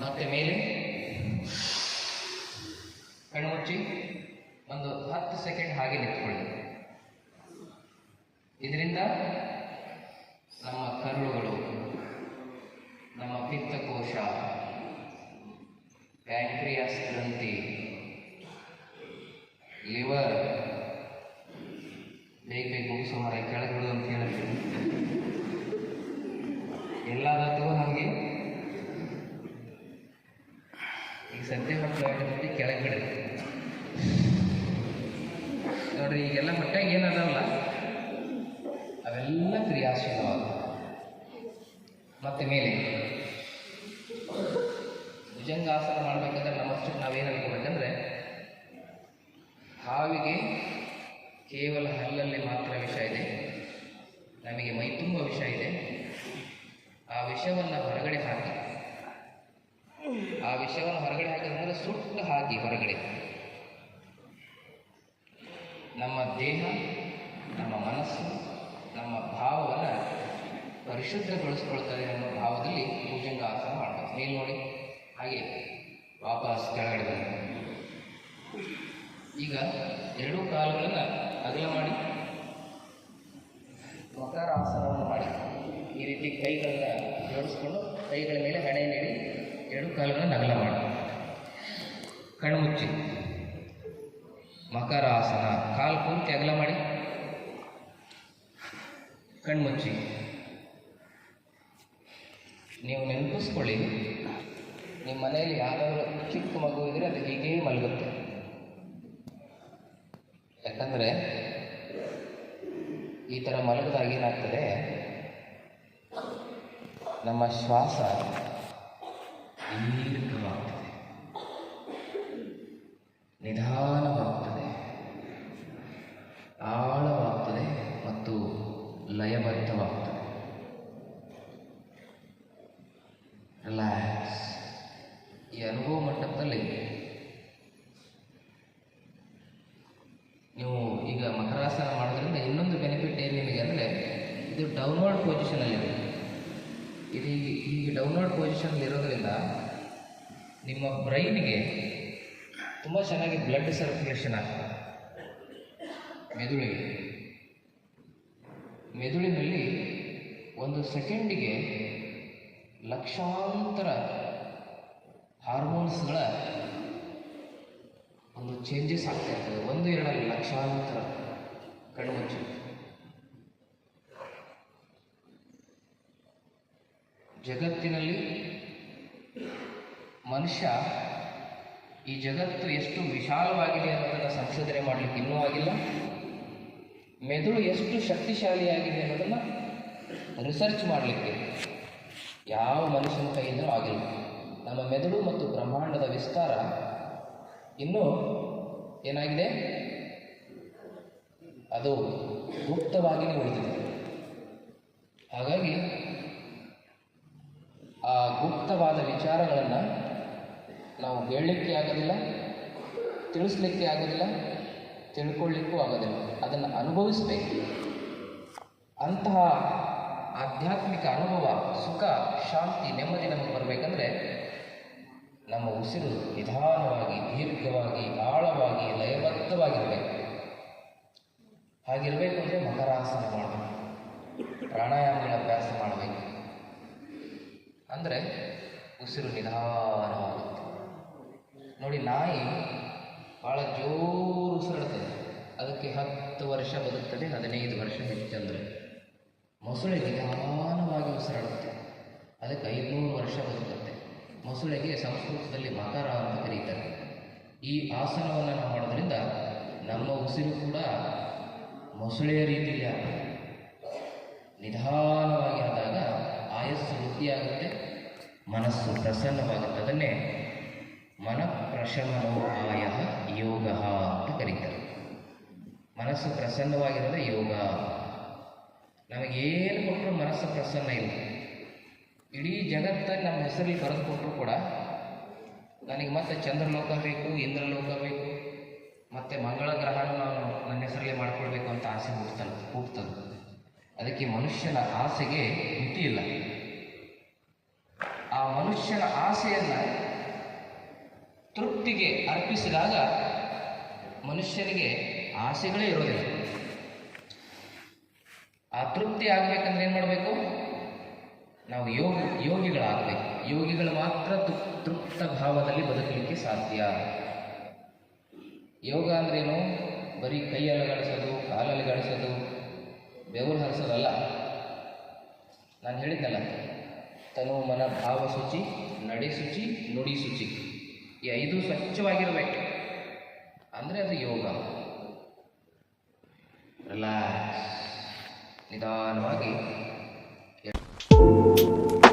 ಮತ್ತೆ ಮೇಲೆ. ಕಣ್ಣು ಮುಚ್ಚಿ, ಒಂದು ಹತ್ತು ಸೆಕೆಂಡ್ ಹಾಗೆ ನಿಂತ್ಕೊಳ್ಳಿ. ಇದರಿಂದ ನಮ್ಮ ಕರುಳುಗಳು, ನಮ್ಮ ಪಿತ್ತಕೋಶ ಪ್ಯಾಂಕ್ರಿಯಾಸ್ ಗ್ರಂಥಿ, ಲಿವರ್ ಬೇಗ ಬೇಗ ಸುಮಾರು ಮರ ಕೆಳಗೆ ನೋಡ್ರಿ, ಈಗೆಲ್ಲ ಹೊಟ್ಟೆಗೆ ಏನದಾವಲ್ಲ? ಅವೆಲ್ಲ ಕ್ರಿಯಾಶೀಲವಾದ ಮತ್ತೆ ಮೇಲೆ. ಭುಜಂಗಾಸನ ಮಾಡ್ಬೇಕಂದ್ರೆ ನಮ್ಮಷ್ಟಕ್ಕೆ ನಾವೇನು ಅನ್ಕೋಬೇಕಂದ್ರೆ, ಹಾವಿಗೆ ಕೇವಲ ಹಲ್ಲಲ್ಲಿ ಮಾತ್ರ ವಿಷ ಇದೆ. ನಮಗೆ ಮೈ ತುಂಬ ವಿಷ ಇದೆ. ಆ ವಿಷವನ್ನು ಹೊರಗಡೆ ಹಾಕಿ, ಆ ವಿಷವನ್ನು ಹೊರಗಡೆ ಹಾಕಿದ್ರೆ ಸುಟ್ಟು ಹಾಕಿ ಹೊರಗಡೆ. ನಮ್ಮ ದೇಹ, ನಮ್ಮ ಮನಸ್ಸು, ನಮ್ಮ ಭಾವವನ್ನು ಪರಿಶುದ್ಧಗೊಳಿಸ್ಕೊಳ್ತದೆ ಅನ್ನೋ ಭಾವದಲ್ಲಿ ಭುಜಂಗ ಆಸನ ಮಾಡಬೇಕು ನೋಡಿ, ಹಾಗೆ ವಾಪಸ್ ಕೆಳಗಡೆ ಬನ್ನಿ. ಈಗ ಎರಡೂ ಕಾಲುಗಳನ್ನು ಅಗಲ ಮಾಡಿ, ಮಕರಾಸನವನ್ನು ಮಾಡಿ, ಈ ರೀತಿ ಕೈಗಳನ್ನ ಜೋಡಿಸ್ಕೊಂಡು ಕೈಗಳ ಮೇಲೆ ಹಣೆ ನೀಡಿ ಎರಡು ಕಾಲುಗಳನ್ನು ಅಗಲ ಮಾಡಿ. ಕಣ್ಣು ಮುಚ್ಚಿ. ಮಕರಾಸನ. ಕಾಲು ಪೂರ್ತಿ ಅಗಲ ಮಾಡಿ. ಕಣ್ಮುಚ್ಚಿ ನೀವು ನೆನಪಿಸ್ಕೊಳ್ಳಿ, ನಿಮ್ಮ ಮನೆಯಲ್ಲಿ ಯಾರಾದರೂ ಚಿಕ್ಕ ಮಗು ಇದ್ರೆ ಅದು ಹೀಗೇ ಮಲಗುತ್ತೆ. ಯಾಕಂದರೆ ಈ ಥರ ಮಲಗಿದಾಗ ಏನಾಗ್ತದೆ? ನಮ್ಮ ಶ್ವಾಸ ದೀರ್ಘವಾಗ್ತದೆ. ನಿಧಾನವಾಗ್ತದೆ ಆಳವಾಗ್ತದೆ ಮತ್ತು ಲಯಬದ್ಧವಾಗ್ತದೆ ರಿಲ್ಯಾಕ್ಸ್ ಈ ಅನುಭವ ಮಟ್ಟದಲ್ಲಿ ನೀವು ಈಗ ಮಕರಾಸನ ಮಾಡೋದ್ರಿಂದ ಇನ್ನೊಂದು ಬೆನಿಫಿಟ್ ಏನು ನಿಮಗೆ ಅಂದರೆ ಇದು ಡೌನ್ವರ್ಡ್ ಪೊಸಿಷನಲ್ಲಿ ಇದು ಈಗ ಹೀಗೆ ಡೌನ್ವರ್ಡ್ ಪೊಸಿಷನಲ್ಲಿ ಇರೋದ್ರಿಂದ ನಿಮ್ಮ ಬ್ರೈನ್ಗೆ ತುಂಬ ಚೆನ್ನಾಗಿ ಬ್ಲಡ್ ಸರ್ಕ್ಯುಲೇಷನ್ ಆಗ್ತದೆ. ಮೆದುಳಿಗೆ. ಮೆದುಳಿನಲ್ಲಿ ಒಂದು ಸೆಕೆಂಡಿಗೆ ಲಕ್ಷಾಂತರ ಹಾರ್ಮೋನ್ಸ್ಗಳ ಒಂದು ಚೇಂಜಸ್ ಆಗ್ತಾ ಇರ್ತದೆ. ಒಂದು ಎರಡು ಲಕ್ಷಾಂತರ ಕಣ್ಮುಚ್ಚು ಜಗತ್ತಿನಲ್ಲಿ ಮನುಷ್ಯ ಈ ಜಗತ್ತು ಎಷ್ಟು ವಿಶಾಲವಾಗಿದೆ ಅನ್ನೋದನ್ನು ಸಂಶೋಧನೆ ಮಾಡಲಿಕ್ಕೆ ಇನ್ನೂ ಆಗಿಲ್ಲ. ಮೆದುಳು ಎಷ್ಟು ಶಕ್ತಿಶಾಲಿಯಾಗಿದೆ ಅನ್ನೋದನ್ನು ರಿಸರ್ಚ್ ಮಾಡಲಿಕ್ಕೆ ಯಾವ ಮನುಷ್ಯನ ಕೈಯಿಂದಲೂ ಆಗಿಲ್ಲ. ನಮ್ಮ ಮೆದುಳು ಮತ್ತು ಬ್ರಹ್ಮಾಂಡದ ವಿಸ್ತಾರ ಇನ್ನೂ ಏನಾಗಿದೆ? ಅದು ಗುಪ್ತವಾಗಿಯೇ ಉಳಿದಿದೆ ಹಾಗಾಗಿ ಆ ಗುಪ್ತವಾದ ವಿಚಾರಗಳನ್ನು ನಾವು ಹೇಳಲಿಕ್ಕೆ ಆಗೋದಿಲ್ಲ, ತಿಳಿಸ್ಲಿಕ್ಕೆ ಆಗೋದಿಲ್ಲ, ತಿಳ್ಕೊಳ್ಳಿಕ್ಕೂ ಆಗೋದಿಲ್ಲ. ಅದನ್ನು ಅನುಭವಿಸಬೇಕು. ಅಂತಹ ಆಧ್ಯಾತ್ಮಿಕ ಅನುಭವ, ಸುಖ, ಶಾಂತಿ, ನೆಮ್ಮದಿ ನಮಗೆ ಬರಬೇಕಂದ್ರೆ ನಮ್ಮ ಉಸಿರು ನಿಧಾನವಾಗಿ, ದೀರ್ಘವಾಗಿ, ಆಳವಾಗಿ, ಲಯಬದ್ಧವಾಗಿರಬೇಕು. ಹಾಗಿರಬೇಕು ಅಂದರೆ ಮಕರಾಸನ ಮಾಡಬೇಕು. ಪ್ರಾಣಾಯಾಮಗಳ ಅಭ್ಯಾಸ ಮಾಡಬೇಕು. ಅಂದರೆ ಉಸಿರು ನಿಧಾನವಾಗುತ್ತೆ. ನೋಡಿ, ನಾಯಿ ಭಾಳ ಜೋರು ಉಸಿರಾಡ್ತದೆ. ಅದಕ್ಕೆ ಹತ್ತು ವರ್ಷ ಬದುಕ್ತದೆ, ಹದಿನೈದು ವರ್ಷ ಹೆಚ್ಚಂದರೆ ಮೊಸಳೆ ನಿಧಾನವಾಗಿ ಉಸಿರಾಡುತ್ತೆ. ಅದಕ್ಕೆ ಐದುನೂರು ವರ್ಷ ಬದುಕುತ್ತೆ. ಮೊಸಳೆಗೆ ಸಂಸ್ಕೃತದಲ್ಲಿ ಮಕರ ಅಂತ ಕರೀತಾರೆ. ಈ ಆಸನವನ್ನು ನಾವು ಮಾಡೋದ್ರಿಂದ ನಮ್ಮ ಉಸಿರು ಕೂಡ ಮೊಸಳೆಯ ಆಗ್ತದೆ ನಿಧಾನವಾಗಿ ಆದಾಗ ಆಯಸ್ಸು ವೃದ್ಧಿಯಾಗುತ್ತೆ, ಮನಸ್ಸು ಪ್ರಸನ್ನವಾಗುತ್ತೆ ಅದನ್ನೇ ಮನಃಪ್ರಶಮನೋ ಆಯ ಯೋಗ ಅಂತ ಕರೀತಾರೆ. ಮನಸ್ಸು ಪ್ರಸನ್ನವಾಗಿರೋದೇ ಯೋಗ. ನಮಗೇನು ಕೊಟ್ಟರು ಮನಸ್ಸು ಪ್ರಸನ್ನ ಇಲ್ಲ. ಇಡೀ ಜಗತ್ತಲ್ಲಿ ನಮ್ಮ ಹೆಸರಲ್ಲಿ ಬರೆದು ಕೂಡ ನನಗೆ ಮತ್ತೆ ಚಂದ್ರಲೋಕ ಬೇಕು, ಇಂದ್ರಲೋಕ ಬೇಕು, ಮತ್ತೆ ಮಂಗಳ ಗ್ರಹನೂ ನಾನು ನನ್ನ ಹೆಸರಲ್ಲಿ ಮಾಡ್ಕೊಳ್ಬೇಕು ಅಂತ ಆಸೆ ಹುಟ್ಟುತ್ತಲ್ಲ ಹುಡ್ತದೆ ಅದಕ್ಕೆ ಮನುಷ್ಯನ ಆಸೆಗೆ ಮಿತಿ ಇಲ್ಲ. ಆ ಮನುಷ್ಯನ ಆಸೆಯನ್ನು ತೃಪ್ತಿಗೆ ಅರ್ಪಿಸಿದಾಗ ಮನುಷ್ಯನಿಗೆ ಆಸೆಗಳೇ ಇರೋದಿಲ್ಲ. ಆ ತೃಪ್ತಿ ಆಗಬೇಕಂದ್ರೆ ಏನು ಮಾಡಬೇಕು? ನಾವು ಯೋಗ, ಯೋಗಿಗಳಾಗಬೇಕು. ಯೋಗಿಗಳು ಮಾತ್ರ ತೃಪ್- ತೃಪ್ತ ಭಾವದಲ್ಲಿ ಬದುಕಲಿಕ್ಕೆ ಸಾಧ್ಯ. ಯೋಗ ಅಂದ್ರೇನು? ಬರೀ ಕೈಯಲ್ಲಿ ಗಳಿಸೋದು, ಕಾಲಲ್ಲಿ ಗಳಿಸೋದು, ಬೆವರು ಹರಿಸೋದಲ್ಲ. ನಾನು ಹೇಳಿದ್ದಲ್ಲ ತನು ಮನ ಭಾವ ಶುಚಿ ನಡೆ ಶುಚಿ ನುಡಿ ಶುಚಿ ಈ ಐದು ಸ್ವಚ್ಛವಾಗಿರಬೇಕು. ಅಂದರೆ ಅದು ಯೋಗ. ರಿಲ್ಯಾಕ್ಸ್ ನಿಧಾನವಾಗಿ Música